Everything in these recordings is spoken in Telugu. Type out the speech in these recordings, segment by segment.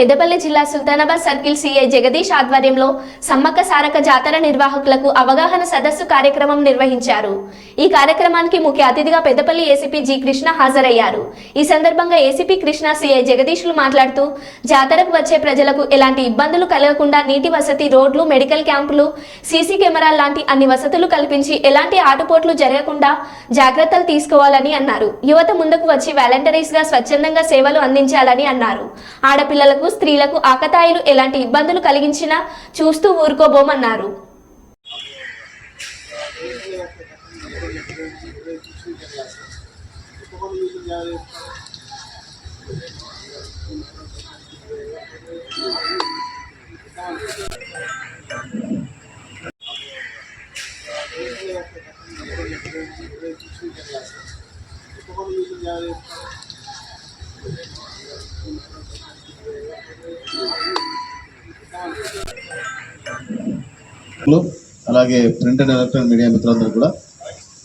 పెద్దపల్లి జిల్లా సుల్తానాబాద్ సర్కిల్ సిఐ జగదీష్ ఆధ్వర్యంలో సమ్మక్క సారక జాతర నిర్వాహకులకు అవగాహన సదస్సు కార్యక్రమం నిర్వహించారు. ఈ కార్యక్రమానికి ముఖ్య అతిథిగా పెద్దపల్లి ఏసీపీ జి కృష్ణ హాజరయ్యారు. ఈ సందర్భంగా ఏసీపీ కృష్ణ సిఐ జగదీష్లు మాట్లాడుతూ జాతరకు వచ్చే ప్రజలకు ఎలాంటి ఇబ్బందులు కలగకుండా నీటి వసతి రోడ్లు మెడికల్ క్యాంపులు సీసీ కెమెరాల లాంటి అన్ని వసతులు కల్పించి ఎలాంటి ఆటుపోట్లు జరగకుండా జాగ్రత్తలు తీసుకోవాలని అన్నారు. యువత ముందుకు వచ్చి వాలంటీర్స్గా స్వచ్ఛందంగా సేవలు అందించాలని అన్నారు. ఆడపిల్లలకు స్త్రీలకు ఆకతాయిలు ఎలాంటి ఇబ్బందులు కలిగించినా చూస్తూ ఊరుకోబోమన్నారు. లో అలాగే ప్రింట్ అండ్ ఎలక్ట్రానిక్ మీడియా మిత్రులందరూ కూడా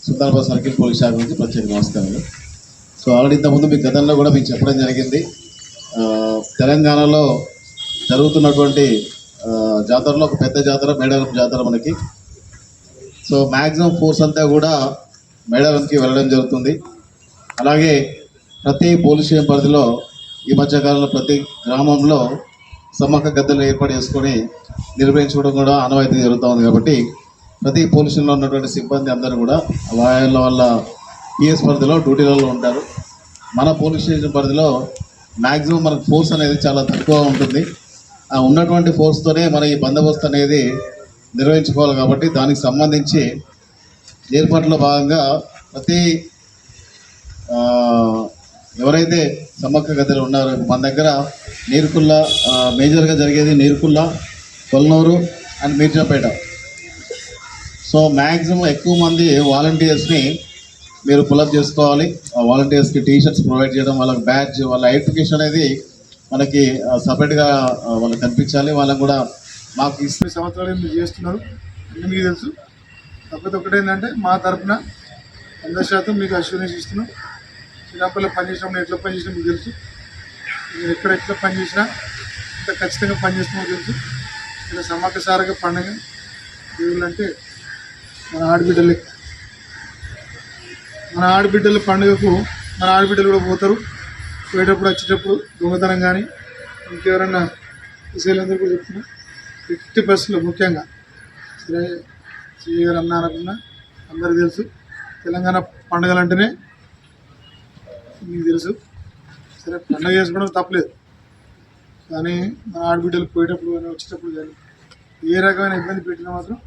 సుల్తానాబాద్ సర్కిల్ పోలీస్ శాఖ నుంచి ప్రత్యేక నమస్కారాలు. సో ఆల్రెడీ ఇంతకుముందు మీ గతంలో కూడా మీకు చెప్పడం జరిగింది. తెలంగాణలో జరుగుతున్నటువంటి జాతరలో ఒక పెద్ద జాతర మేడారం జాతర మనకి. సో మ్యాక్సిమం ఫోర్స్ అంతా కూడా మేడారంకి వెళ్ళడం జరుగుతుంది. అలాగే ప్రతి పోలీస్ స్టేషన్ పరిధిలో ఈ మధ్యకాలంలో ప్రతి గ్రామంలో సమ్మక్క గద్దెలు ఏర్పాటు చేసుకొని నిర్వహించుకోవడం కూడా ఆనవాయితీ జరుగుతూ ఉంది కాబట్టి ప్రతి పోలీసుల్లో ఉన్నటువంటి సిబ్బంది అందరూ కూడా వాళ్ళ వాళ్ళ పిఎస్ పరిధిలో డ్యూటీలలో ఉంటారు. మన పోలీస్ స్టేషన్ పరిధిలో మ్యాక్సిమం మనకు ఫోర్స్ అనేది చాలా తక్కువ ఉంటుంది. ఆ ఉన్నటువంటి ఫోర్స్తోనే మన ఈ బందోబస్తు అనేది నిర్వహించుకోవాలి కాబట్టి దానికి సంబంధించి ఏర్పాట్లో భాగంగా ప్రతి ఎవరైతే సమ్మక్క గదిలో ఉన్నారో మన దగ్గర నీరుకుల్ల మేజర్గా జరిగేది Neerukulla Kolnur and Mirzapet. So maximum ఎక్కువ మంది వాలంటీర్స్ని మీరు పులప్ చేసుకోవాలి. ఆ వాలంటీర్స్కి టీ షర్ట్స్ ప్రొవైడ్ చేయడం వాళ్ళకి బ్యాచ్ వాళ్ళ ఐడెంటిఫికేషన్ అనేది మనకి సపరేట్గా వాళ్ళకి కనిపించాలి. వాళ్ళకి కూడా మాకు ఇరవై సంవత్సరాలు మీరు చేస్తున్నారు? అన్నీ మీకు తెలుసు? కాకపోతే ఒకటి ఏంటంటే మా తరపున వంద శాతం మీకు అష్యూరెన్స్ ఇస్తున్నాం. శ్రీరాంపల్లి పనిచేసినప్పుడు ఎట్లా పనిచేసినా మీకు తెలుసు. మీరు ఎక్కడ ఎట్లా పనిచేసినా ఎంత ఖచ్చితంగా పనిచేస్తున్నామో తెలుసు. ఇలా సమ్మక్క సారక పండుగ దేవుళ్ళంటే మన ఆడబిడ్డలే. మన ఆడబిడ్డల పండుగకు మన ఆడబిడ్డలు కూడా పోతారు. పోయేటప్పుడు వచ్చేటప్పుడు దొంగతనం కానీ ఇంకెవరన్నా విషయాలందరూ కూడా చెప్తున్నా. ఎట్టి బస్సులు ముఖ్యంగా సరే సీఏ గారు అన్నారనుకున్నా అందరికీ తెలుసు. తెలంగాణ పండుగలు అంటేనే మీకు తెలుసు. సరే పండుగ చేసుకోవడం తప్పలేదు. కానీ మన ఆడబిడ్డలు పోయేటప్పుడు కానీ వచ్చేటప్పుడు కానీ ఏ రకమైన ఇబ్బంది పెట్టినా మాత్రం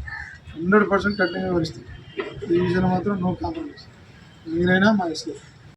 హండ్రెడ్ పర్సెంట్ కఠినంగా వరిస్తాం ఈ విషయంలో మాత్రం నో కాంప్రమైజ్. మీరైనా మా ఇష్టం